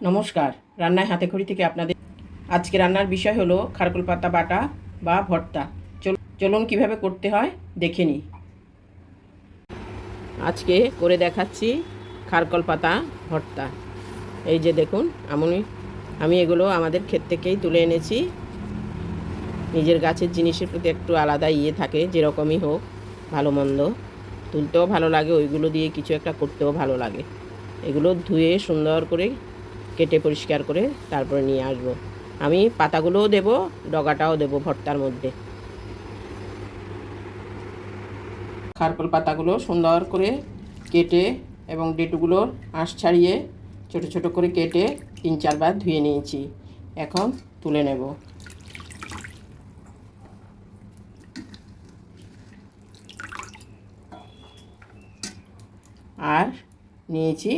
নমস্কার। রান্নায় হাতে খড়ি থেকে আপনাদের আজকে রান্নার বিষয় হলো খারকুল পাতা বাটা বা ভর্তা। চলুন কীভাবে করতে হয়, দেখে নিই। আজকে করে দেখাচ্ছি খারকল পাতা, ভর্তা। এই যে দেখুন আমি আমি এগুলো আমাদের ক্ষেত থেকেই তুলে এনেছি। নিজের গাছের জিনিসের প্রতি একটু আলাদা ইয়ে থাকে, যেরকমই হোক, ভালো মন্দ। তুলতেও ভালো লাগে, ওইগুলো দিয়ে কিছু একটা করতেও ভালো লাগে। এগুলো ধুয়ে সুন্দর করে কেটে পরিষ্কার করে তারপরে নিয়ে আসব। আমি পাতাগুলোও দেবো, ডগাটাও দেবো ভর্তার মধ্যে। খারকল পাতাগুলো সুন্দর করে কেটে এবং ডেটুগুলোর আঁশ ছাড়িয়ে ছোট ছোট করে কেটে তিন চারবার ধুয়ে নিয়েছি। এখন তুলে নেব। আর নিয়েছি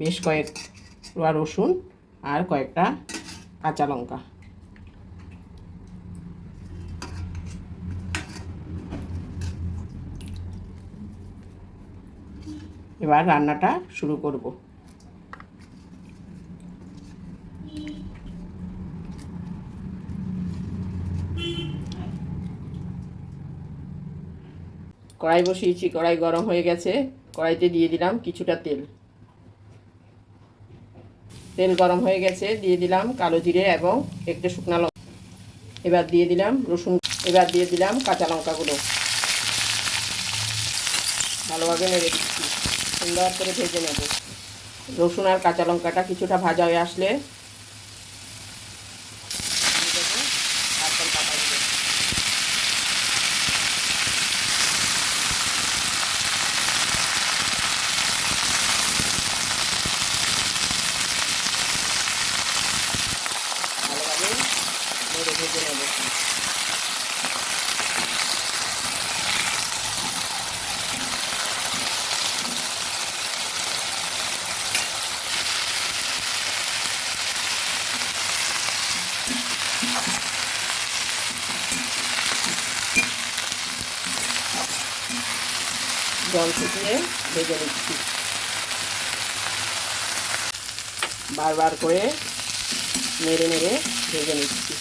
বেশ কয়েক রোয়া রসুন আর কয়েকটা কাঁচা লঙ্কা। এবার রান্নাটা শুরু করব। কড়াই বসিয়েছি, কড়াই গরম হয়ে গেছে। কড়াইতে দিয়ে দিলাম কিছুটা তেল। তেল গরম হয়ে গেছে, দিয়ে দিলাম কালো জিরে এবং একটু শুকনো লঙ্কা। এবার দিয়ে দিলাম রসুন, এবার দিয়ে দিলাম কাঁচা লঙ্কাগুলো। ভালোভাবে নেড়ে দিচ্ছি। সুন্দর করে ভেজে নেব। রসুন আর কাঁচা লঙ্কাটা কিছুটা ভাজা হয়ে আসলে দিয়ে দেবো নারকেল পাতাগুলো। ভালোভাবে নেড়ে ভেজে নেব জল ফুটিয়ে ভেজে নিচ্ছি। বারবার করে নেড়ে নেড়ে ভেজে নিচ্ছি।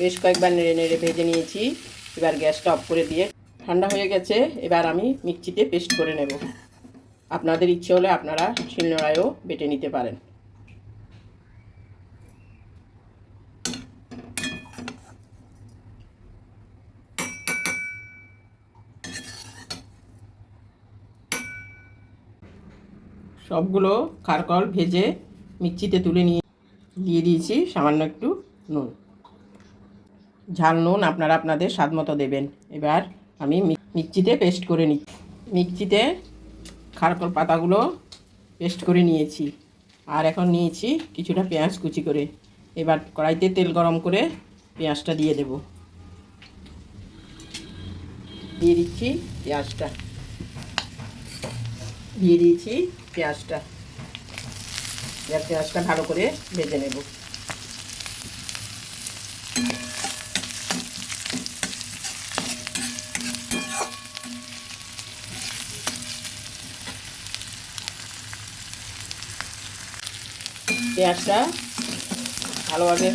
বেশ কয়েকবার নেড়ে নেড়ে ভেজে নিয়েছি। এবার গ্যাসটা অফ করে দিয়ে ঠান্ডা হয়ে গেছে, এবার আমি মিক্সিতে পেস্ট করে নেব। আপনাদের ইচ্ছে হলে আপনারা শিলনোড়ায়ও বেটে নিতে পারেন। সবগুলো খারকল ভেজে মিক্সিতে তুলে নিয়ে দিয়ে দিয়েছি সামান্য একটু নুন। ঝাল নুন আপনারা আপনাদের স্বাদ মতো দেবেন। এবার আমি মিক্সিতে পেস্ট করে নিচ্ছি। মিক্সিতে খারকল পাতাগুলো পেস্ট করে নিয়েছি। আর এখন নিয়েছি কিছুটা পেঁয়াজ কুচি করে। এবার কড়াইতে তেল গরম করে পেঁয়াজটা দিয়ে দেব। দিয়ে দিচ্ছি পেঁয়াজটা। দিয়ে দিয়েছি পেঁয়াজটা। এবার পেঁয়াজটা ভালো করে ভেজে নেব। পেঁয়াজটা ভালোভাবে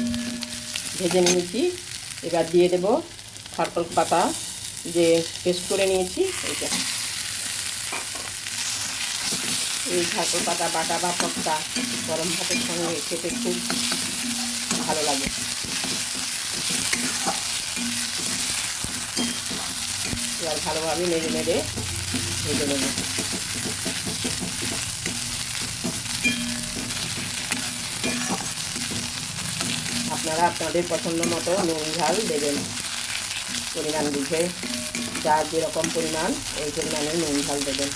ভেজে নিয়েছি। এবার দিয়ে দেব খারকল পাতা যে পেস্ট করে নিয়েছি, এইটা। এই খারকল পাতা, বাটা বা পক্তা গরম ভাতের সঙ্গে খেতে খুব ভালো লাগে। এবার ভালোভাবে নেড়ে নেড়ে ভেজে নেব। আপনারা আপনাদের পছন্দ মতো নুন, ঝাল দেবেন। পরিমাণ বুঝে, যা যেরকম পরিমাণ, এই পরিমাণে নুন, ঝাল দেবেন।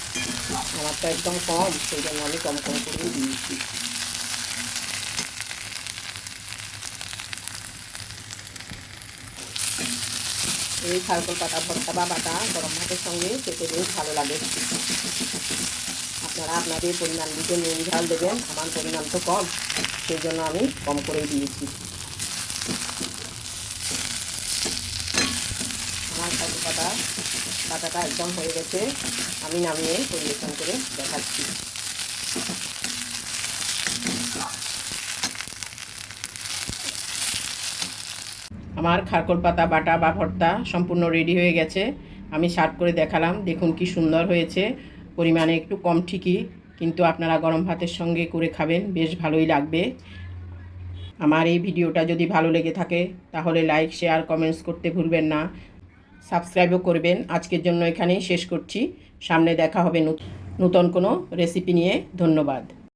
আমারটা একদম কম সেই জন্য আমি কম কম করে দিয়েছি। এই খারকল পাতা, ভর্তা বা বাটা গরম ভাতের সঙ্গে খেতে বেশ ভালো লাগে। আপনারা আপনাদের পরিমাণ বুঝে নুন, ঝাল দেবেন, আমার পরিমাণ তো কম সেই জন্য আমি কম করেই দিয়েছি আমার কাজু পাতা পাতাটা একদম হয়ে গেছে। আমি নামিয়ে পরিবেশন করে দেখাচ্ছি। আমার খারকোল পাতা, বাটা বা ভর্তা সম্পূর্ণ রেডি হয়ে গেছে। আমি সার্ভ করে দেখালাম, দেখুন কি সুন্দর হয়েছে। পরিমাণে একটু কম ঠিকই, কিন্তু আপনারা গরম ভাতের সঙ্গে করে খাবেন, বেশ ভালোই লাগবে। আমার এই ভিডিওটা যদি ভালো লেগে থাকে, তাহলে লাইক শেয়ার কমেন্টস করতে ভুলবেন না। সাবস্ক্রাইবও করবেন। আজকের জন্য এখানেই শেষ করছি। সামনে দেখা হবে নূতন কোনো রেসিপি নিয়ে। ধন্যবাদ।